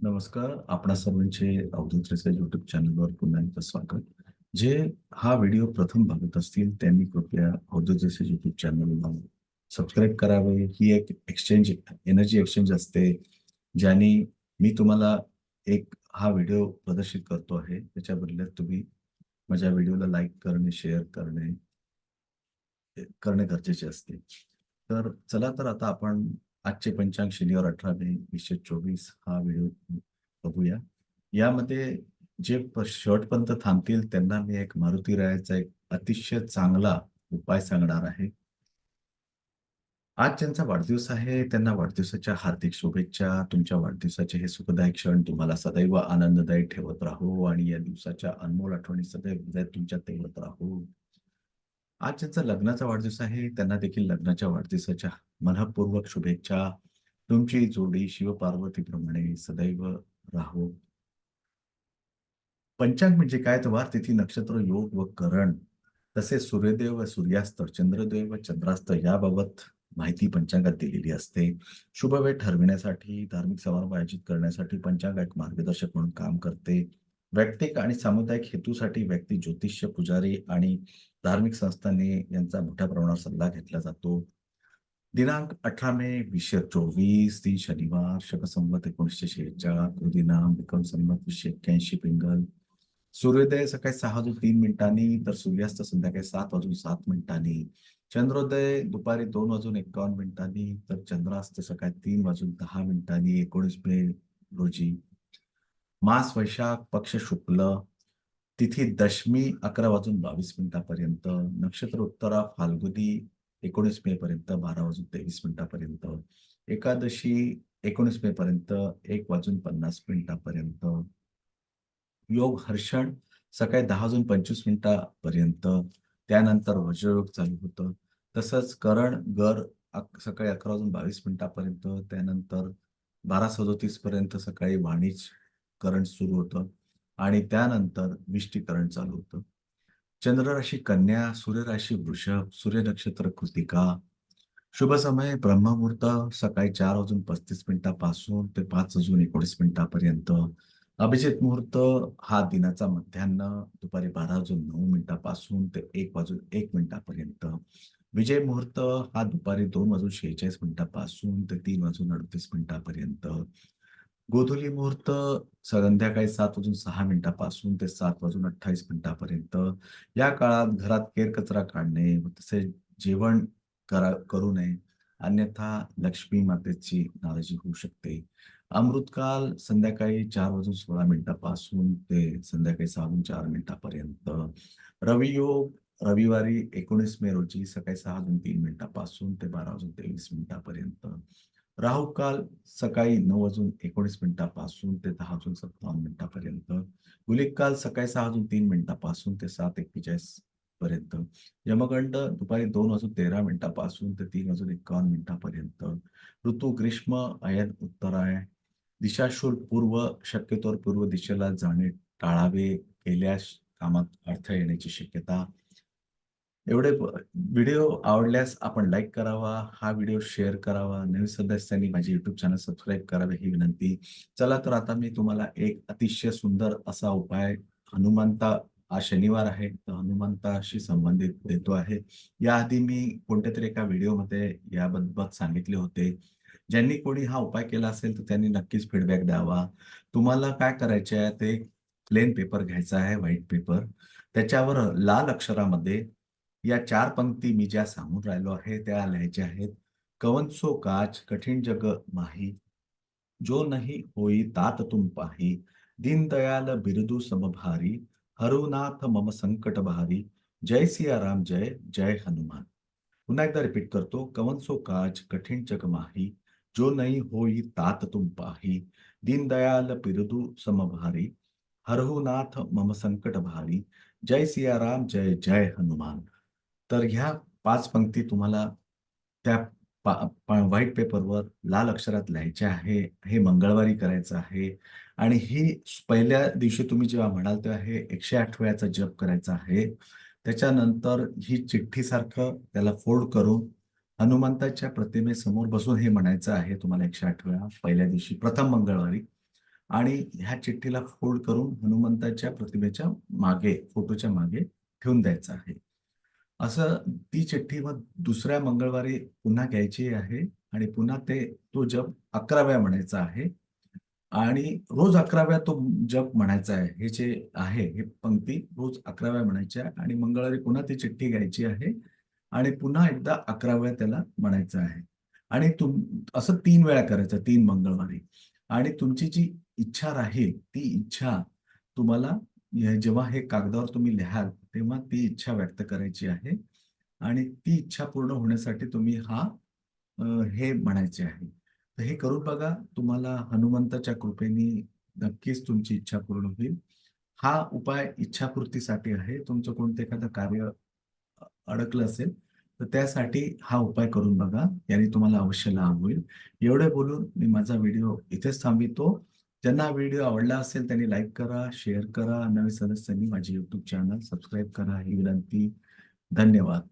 नमस्कार. आपणा सर्वांचे अवधूत रिसर्च युट्यूब चॅनलवर पुन्हा एकदा स्वागत. जे हा व्हिडिओ प्रथम बघत असतील त्यांनी कृपया अवधूत रिसर्च युट्यूब चॅनलला सबस्क्राईब करावे. ही एक एक्सचेंज एनर्जी एक्सचेंज असते ज्याने मी तुम्हाला एक हा व्हिडिओ प्रदर्शित करतो आहे. त्याच्या बदल्यात तुम्ही माझ्या व्हिडिओला लाईक करणे शेअर करणे करणे गरजेचे असते. तर चला तर आता आपण आजचे पंचांग शनिवार अठरा मे वीसशे चोवीस हा व्हिडिओ बघूया. यामध्ये जे प- शेवटपर्यंत थांबतील त्यांना मी एक मारुती रायाचा एक अतिशय चांगला उपाय सांगणार आहे. आज ज्यांचा वाढदिवस आहे त्यांना वाढदिवसाच्या हार्दिक शुभेच्छा तुमच्या वाढदिवसाचे हे सुखदायक क्षण तुम्हाला सदैव आनंददायी ठेवत राहो आणि या दिवसाच्या अनमोल आठवणी सदैव हृदयात तुमच्या ठेवत राहो. आज ज्यांचा लग्नाचा वाढदिवस आहे त्यांना देखील लग्नाच्या वाढदिवसाच्या मनपूर्वक शुभेच्छा. तुमची जोडी शिवपार्वतीप्रमाणे सदैव राहो. पंचांग म्हणजे काय? तर वार तिथी नक्षत्र योग व करण. तसेच सूर्योदय व सूर्यास्त चंद्रदेव व चंद्रास्त याबाबत माहिती पंचांगात दिलेली असते. शुभ वेळ ठरविण्यासाठी धार्मिक समारंभ आयोजित करण्यासाठी पंचांग एक मार्गदर्शक म्हणून काम करते. वैयक्तिक आणि सामुदायिक हेतूसाठी व्यक्ती ज्योतिष्य पुजारी आणि धार्मिक संस्थांनी यांचा मोठ्या प्रमाणावर सल्ला घेतला जातो. दिनांक अठरा मे वीसशे चोवीस ती शनिवार शकसंमत एकोणीसशे शेहेचाळ दिनांक विक्रम संमत वीसशे एक्क्याऐंशी पिंगल. सूर्योदय सकाळी सहा वाजून तीन मिनिटांनी तर सूर्यास्त संध्याकाळी सात वाजून सात मिनिटांनी. चंद्रोदय दुपारी दोन वाजून एकावन्न मिनिटांनी तर चंद्रास्त सकाळी तीन वाजून दहा मिनिटांनी एकोणीस मे रोजी. मास वैशाख पक्ष शुक्ल तिथी दशमी अकरा वाजून बावीस मिनिटापर्यंत. नक्षत्र उत्तरा फाल्गुनी एकोणीस मे पर्यंत बारा वाजून तेवीस मिनिटापर्यंत एकादशी एकोणीस मे पर्यंत एक वाजून पन्नास मिनिटापर्यंत योग हर्षण सकाळी दहा वाजून पंचवीस मिनिटापर्यंत त्यानंतर वज्रयोग चालू होतं. तसंच करण गर अक- सकाळी अकरा वाजून बावीस मिनिटापर्यंत त्यानंतर बारा सदोतीस पर्यंत सकाळी वाणिज करण सुरू होतं. आणि त्यानंतर विष्टीकरण चालू होतं. चंद्र राशी कन्या सूर्य राशी वृषभ सूर्य नक्षत्र कृतिका. शुभ समय ब्रह्ममुहूर्त सकाळी चार वाजून पस्तीस मिनिटापासून ते पाच वाजून एकोणीस मिनिटापर्यंत. अभिजित मुहूर्त हा दिनाचा मध्यान्ह दुपारी बारा वाजून नऊ मिनिटापासून ते एक वाजून एक मिनिटापर्यंत. विजय मुहूर्त हा दुपारी दोन वाजून शेहेचाळीस मिनिटापासून ते तीन वाजून अडतीस मिनिटापर्यंत. गोधुली मुहूर्त संध्याकाळी सात वाजून सहा मिनिटापासून ते सात वाजून अठ्ठावीस मिनिटापर्यंत. या काळात घरात केरकचरा काढणे व तसेच जेवण करा करू नये. अन्यथा लक्ष्मी मातेची नाराजी होऊ शकते. अमृतकाल संध्याकाळी चार वाजून सोळा मिनिटापासून ते संध्याकाळी सहा वाजून चार मिनिटापर्यंत. रवियोग रविवारी एकोणीस मे रोजी सकाळी सहा वाजून तीन मिनिटापासून ते बारा वाजून तेवीस मिनिटापर्यंत. राहू काल सकाळी नऊ वाजून एकोणीस मिनिटापासून ते दहा वाजून सत्तावन्न मिनिटापर्यंत. गुलिक काल सकाळी सहा वाजून तीन मिनिटापासून ते सात एक्केचाळीस पर्यंत. यमगंड दुपारी दोन वाजून तेरा मिनिटापासून ते तीन वाजून एकावन्न मिनिटापर्यंत. ऋतू ग्रीष्म अयन उत्तरायण. दिशाशूल पूर्व शक्यतोवर पूर्व दिशेला जाणे टाळावे केल्यास कामात अडथळा येण्याची शक्यता एवढे व्हिडिओ आवडल्यास आपण लाईक करावा हा व्हिडिओ शेअर करावा. नवीन सदस्यांनी माझे युट्यूब चॅनल सबस्क्राईब करावे ही विनंती. चला तर आता मी तुम्हाला एक अतिशय सुंदर असा उपाय हनुमंता आज शनिवार आहे तर हनुमंताशी संबंधित देतो आहे. याआधी मी कोणत्या तरी एका व्हिडिओमध्ये याबाबत सांगितले होते. ज्यांनी कोणी हा उपाय केला असेल तर त्यांनी नक्कीच फीडबॅक द्यावा. तुम्हाला काय करायचे आहे ते प्लेन पेपर घ्यायचा आहे व्हाईट पेपर त्याच्यावर लाल अक्षरामध्ये या चार पंक्ती मी ज्या सांगून राहिलो आहे त्या लिहायच्या आहेत. कवंसो काच कठीण जग माही. जो नाही होई तात तुम पाही. दीनदयाल बिरदू समभारी हरुनाथ मम संकट भारी. जय सियाराम जय जय हनुमान. पुन्हा एकदा रिपीट करतो. कवंसो काच कठीण जग माही. जो नाही होई तात तुम पाही. दीनदयाल बिरदू समभारी हरहुनाथ मम संकट भारी. जय सियाराम जय जय हनुमान. तर ह्या पाच पंक्ती तुम्हाला त्या व्हाईट पेपरवर लाल अक्षरात लिहायचे आहे. हे मंगळवारी करायचं आहे. आणि ही पहिल्या दिवशी तुम्ही जेव्हा म्हणाल तेव्हा हे एकशे आठ वेळाचा जप करायचा आहे. त्याच्यानंतर ही चिठ्ठीसारखं त्याला फोल्ड करून हनुमंताच्या प्रतिमेसमोर बसून हे म्हणायचं आहे तुम्हाला एकशे आठ वेळा पहिल्या दिवशी प्रथम मंगळवारी. आणि ह्या चिठ्ठीला फोल्ड करून हनुमंताच्या प्रतिमेच्या मागे फोटोच्या मागे ठेवून द्यायचं आहे. असं ती चिठ्ठी मग दुसऱ्या मंगळवारी पुन्हा घ्यायची आहे आणि पुन्हा ते तो जप अकराव्या म्हणायचा आहे. आणि रोज अकराव्या तो जप म्हणायचा आहे. हे जे आहे हे पंक्ती रोज अकराव्या म्हणायच्या आणि मंगळवारी पुन्हा ती चिठ्ठी घ्यायची आहे आणि पुन्हा एकदा अकराव्या त्याला म्हणायचं आहे. आणि तुम असं तीन वेळा करायचं तीन मंगळवारी. आणि तुमची जी इच्छा राहील ती इच्छा तुम्हाला जेव्हा हे कागदावर तुम्ही लिहाल तेव्हा ती इच्छा व्यक्त करायची आहे आणि ती इच्छा पूर्ण होण्यासाठी तुम्ही हा हे म्हणायचे आहे. तर हे करून बघा तुम्हाला हनुमंताच्या कृपेने नक्कीच तुमची इच्छा पूर्ण होईल. हा उपाय इच्छापूर्तीसाठी आहे. तुमचं कोणतं एखादं कार्य अडकलं असेल तर त्यासाठी हा उपाय करून बघा. याने तुम्हाला अवश्य लाभ होईल. एवढे बोलून मी माझा व्हिडिओ इथेच थांबितो त्यांना व्हिडिओ आवडला असेल त्यांनी लाईक करा शेअर करा. नवीन सदस्यांनी माझे युट्यूब चॅनल सबस्क्राईब करा. ही विनंती. धन्यवाद.